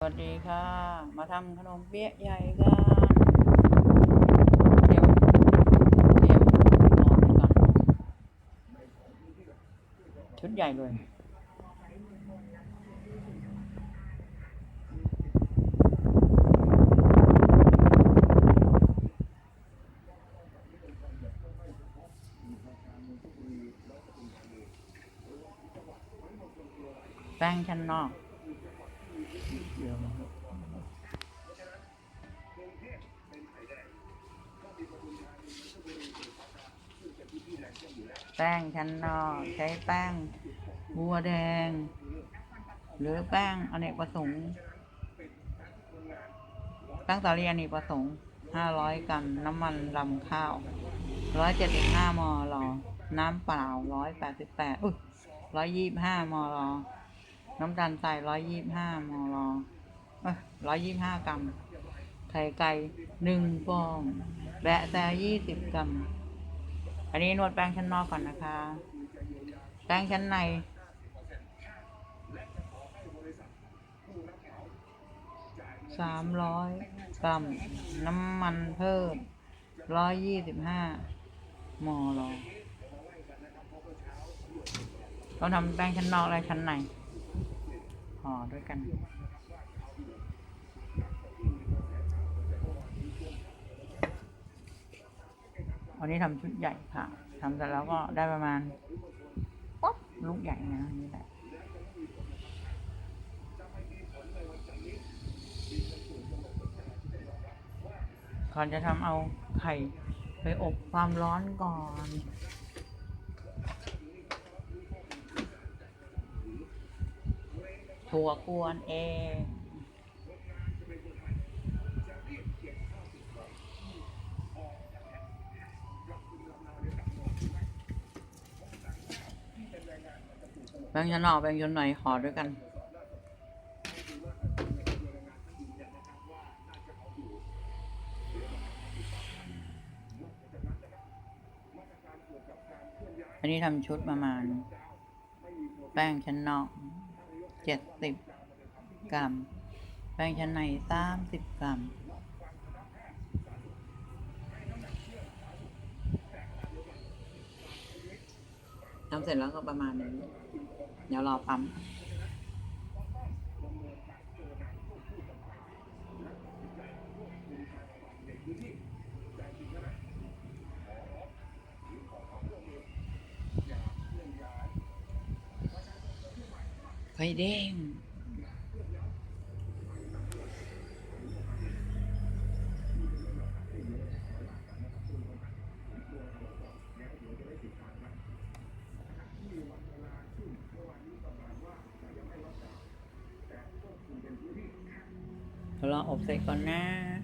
สวัสดีค่ะ มาทำขนมเปี๊ยะใหญ่กันเตรียมเตรียมหม้อก่อนชุดใหญ่เลยแป้งชั้นนอก เดี๋ยวมาแป้งชั้นนอกใช้แป้งบัวแดง หรือแป้งอเนกประสงค์แป้งสาลีอเนกประสงค์ห้าร้อยกรัมน้ำมันลำข้าวร้อยเจ็ดสิบห้ามอลอน้ำเปล่าร้อยแปดสิบแปดอุ้ยร้อยยี่บห้ามอลอ น้ำตาลทรายร้อยยี่ห้ามลอร้อยยี่ห้ากรัม ไข่ไก่หนึ่งฟอง แบะแต่ยี่สิบกรัม อันนี้นวดแป้งชั้นนอกก่อนนะคะ แป้งชั้นใน สามร้อยกรัม น้ำมันเพิ่มร้อยยี่สิบห้ามอลอเราทำแป้งชั้นนอกและชั้นใน ห่อด้วยกัน วันนี้ทำชุดใหญ่ค่ะทำเสร็จแล้วก็ได้ประมาณป๊อปลูกใหญ่นะนี่แหละก่อนจะทำเอาไข่ไปอบความร้อนก่อน ถั่วกวนเองแบงค์ยันออกแบงค์ยันหน่อยห่อด้วยกันอันนี้ทำชุดประมาณ แป้งชั้นนอก เจ็ดสิบกรัม แป้งชั้นในสามสิบกรัม ทำเสร็จแล้วก็ประมาณนี้ เดี๋ยวรอปั๊ม ไข่แดง เราออบเสร็จก่อนนะ